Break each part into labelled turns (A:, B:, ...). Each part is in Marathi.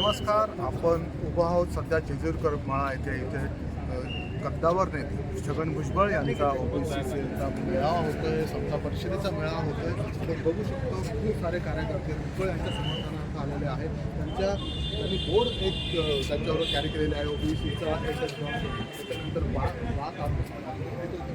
A: नमस्कार आपण उभा आहोत सध्या जेजूरकर माळा येथे इथे अ, कद्दावर नेते छगन भुजबळ यांचा ओबीसीचा मेळावा होतोय समजा परिषदेचा मेळावा होतोय. आपण बघू शकतो खूप सारे कार्यकर्ते भुजबळ यांच्या समर्थनात आलेले आहेत. त्यांच्या त्यांनी बोर्ड एक त्यांच्यावर कॅरी केलेले आहे. ओबीसीचा त्याच्यानंतर वा वाद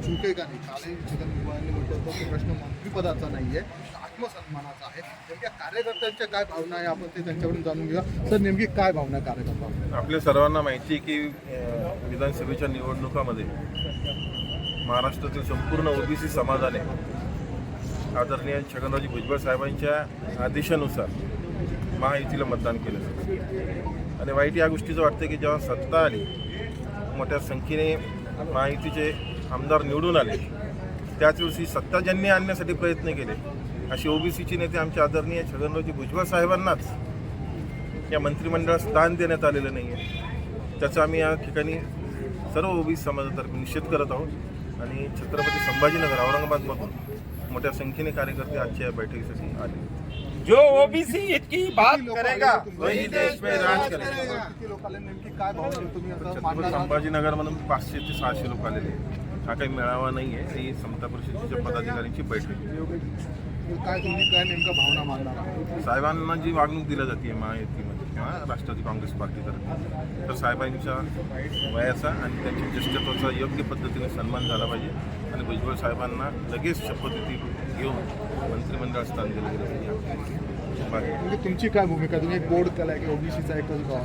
A: चुके का नाही? कालही छगन भुजबळांनी म्हटलं होतं की प्रश्न मंत्रीपदाचा नाही आहे आत्मसन्मानाचा आहे. नेमक्या कार्यकर्त्यांच्या काय भावना आहे? आपण ते त्यांच्याकडून जाणून घेऊया. सर नेमकी काय भावना आहे कार्यकर्ता
B: आपल्या सर्वांना माहिती आहे की विधानसभेच्या निवडणुकामध्ये महाराष्ट्रातील संपूर्ण ओबीसी समाजाने आदरणीय छगनराजी भुजबळ साहेबांच्या आदेशानुसार महायुतीला मतदान केलं. आणि वाईट या गोष्टीचं वाटतं की जेव्हा सत्ता आली मोठ्या संख्येने महायुतीचे आमदार निवडून आले त्याच दिवशी सत्ता ज्यांनी आणण्यासाठी प्रयत्न केले असे ओबीसीचे नेते आमचे आदरणीय छगनरावजी भुजबळ साहेबांनाच या मंत्रिमंडळात स्थान देण्यात आलेलं नाही आहे त्याचा आम्ही या ठिकाणी सर्व ओबीसी समाजातर्फे निषेध करत आहोत. आणि छत्रपती संभाजीनगर औरंगाबादमधून मोठ्या संख्येने कार्यकर्ते आजच्या या बैठकीसाठी आले.
C: जो ओबीसी इसकी बात करेगा वही देश में राज करेगा
A: किती लोक आले नेमकी काय? तुम्ही?
B: संभाजीनगरमधून पाचशे ते सहाशे लोक आलेले. हा काही मेळावा नाही आहे ही समता परिषदेच्या पदाधिकाऱ्यांची बैठक आहे.
A: काय तुम्ही काय नेमका भावना आहात?
B: साहेबांना जी वागणूक दिली जाते महायुतीमध्ये किंवा राष्ट्रवादी काँग्रेस पार्टीतर्फे तर साहेबांच्या वयाचा आणि त्यांच्या ज्येष्ठत्वाचा योग्य पद्धतीने सन्मान झाला पाहिजे आणि भुजबळ साहेबांना लगेच शपथविधी घेऊन मंत्रिमंडळात स्थान दिलं गेलं
A: म्हणजे तुमची काय भूमिका? तुम्ही एक बोर्ड केलाय की ओबीसीचा एकच गाव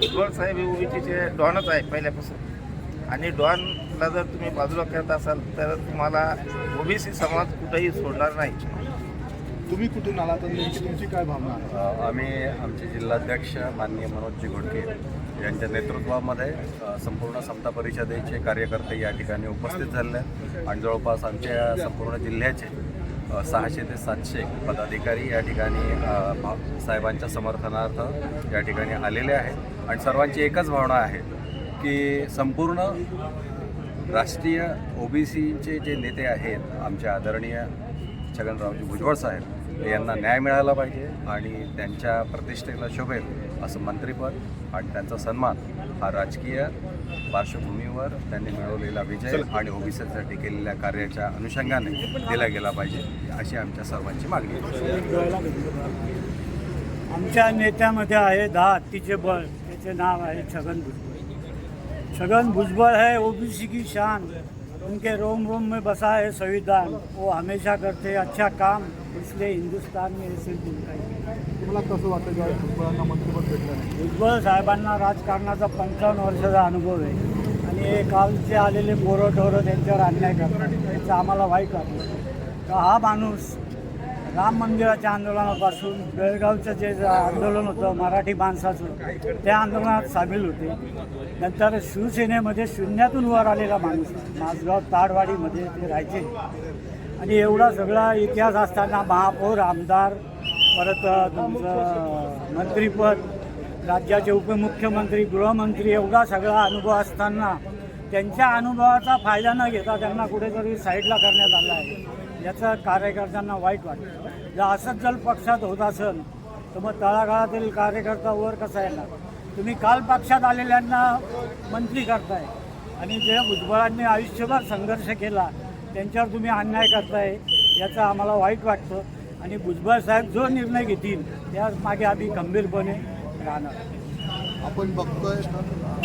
C: भुजबळ साहेब हे ओबीसीचे डॉनच आहे पहिल्यापासून. आणि डॉनला जर तुम्ही बाजूला करत असाल तर तुम्हाला ओबीसी समाज कुठेही सोडणार नाही.
A: तुम्ही कुठून आला तर तुमची काय भावना
D: आम्ही आमचे जिल्हाध्यक्ष माननीय मनोजजी घोडके. यांच्या नेतृत्वामध्ये संपूर्ण समता परिषदेचे कार्यकर्ते या ठिकाणी उपस्थित झाले. आहेत आणि जवळपास आमच्या संपूर्ण जिल्ह्याचे सहाशे ते सातशे पदाधिकारी या ठिकाणी साहेबांच्या समर्थनार्थ या ठिकाणी आलेले आहेत. आणि सर्वांची एकच भावना आहे की संपूर्ण राष्ट्रीय ओबीसीचे जे नेते आहेत आमचे आदरणीय छगनरावजी भुजबळ साहेब यांना न्याय मिळाला पाहिजे आणि त्यांच्या प्रतिष्ठेला शोभेल. असं मंत्रिपद आणि त्यांचा सन्मान हा राजकीय पार्श्वभूमीवर त्यांनी मिळवलेला विजय आणि ओबीसीसाठी केलेल्या कार्याच्या अनुषंगाने दिला गेला पाहिजे अशी आमच्या सर्वांची मागणी आहे.
E: आमच्या नेत्यामध्ये आहे दहा हत्तीचे बळ. त्याचे नाव आहे छगन भुजबळ. छगन भुजबल है ओबीसी की शान. उनके रोम रोम में बसा है संविधान। वो हमेशा करते अच्छा काम इसलिए हिंदुस्तान में ऐसे
A: तुम्हाला कसं वाटतं जेव्हा भुजबळांना मंत्रिपद भेटलं नाही?
E: भुजबळ साहेबांना राजकारणाचा पंचावन्न वर्षाचा अनुभव आहे. आणि हे कालचे आलेले पोरं टोरं त्यांच्यावर अन्याय करतात. त्याचं आम्हाला वाईट वाटतं. का हा माणूस राम मंदिराच्या आंदोलनापासून बेळगावचं जे आंदोलन होतं मराठी माणसाचं त्या आंदोलनात सामील होते. नंतर शिवसेनेमध्ये शून्यातून वर आलेला माणूस माझगाव ताडवाडीमध्ये ते राहायचे. आणि एवढा सगळा इतिहास असताना महापौर आमदार परत तुमचं मंत्रीपद राज्याचे उपमुख्यमंत्री गृहमंत्री एवढा सगळा अनुभव असताना त्यांच्या अनुभवाचा फायदा न घेता त्यांना कुठेतरी साईडला करण्यात आला आहे. याचं कार्यकर्त्यांना वाईट वाटतं. जर असंच जर पक्षात होत असेल तर मग तळागाळातील कार्यकर्ता वर कसा येणार? तुम्ही काल पक्षात आलेल्यांना मंत्री करताय. आणि जे भुजबळांनी आयुष्यभर संघर्ष केला त्यांच्यावर तुम्ही अन्याय करताय याचं आम्हाला वाईट वाटतं. आणि भुजबळ साहेब जो निर्णय घेतील त्या मागे आम्ही गंभीरपणे राहणार.
A: आपण बघतोय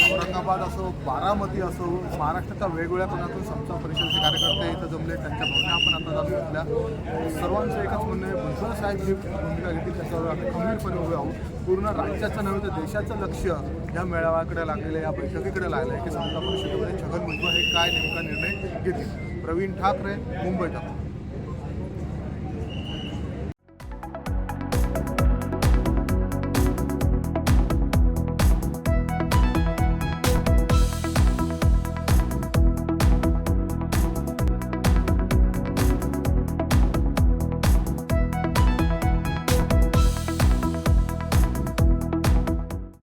A: औरंगाबाद असो बारामती असो महाराष्ट्राच्या वेगवेगळ्या कोणातून संस्था परिषदेचे कार्यकर्ते इथं जमले त्यांच्या भावना आपण आता जाणून घेतल्या सर्वांचं एकच म्हणणं आहे भुजबळ साहेब जी भूमिका घेतील त्याच्यावर आम्ही खंबीरपणे उभे आहोत. पूर्ण राज्याचं नव्हे तर देशाचं लक्ष या मेळाव्याकडे लागलेलं आहे या बैठकीकडे लागलं आहे. की संस्था परिषदेमध्ये छगन भुजबळ हे काय नेमका निर्णय घेतील? प्रवीण ठाकरे मुंबई ठाकरे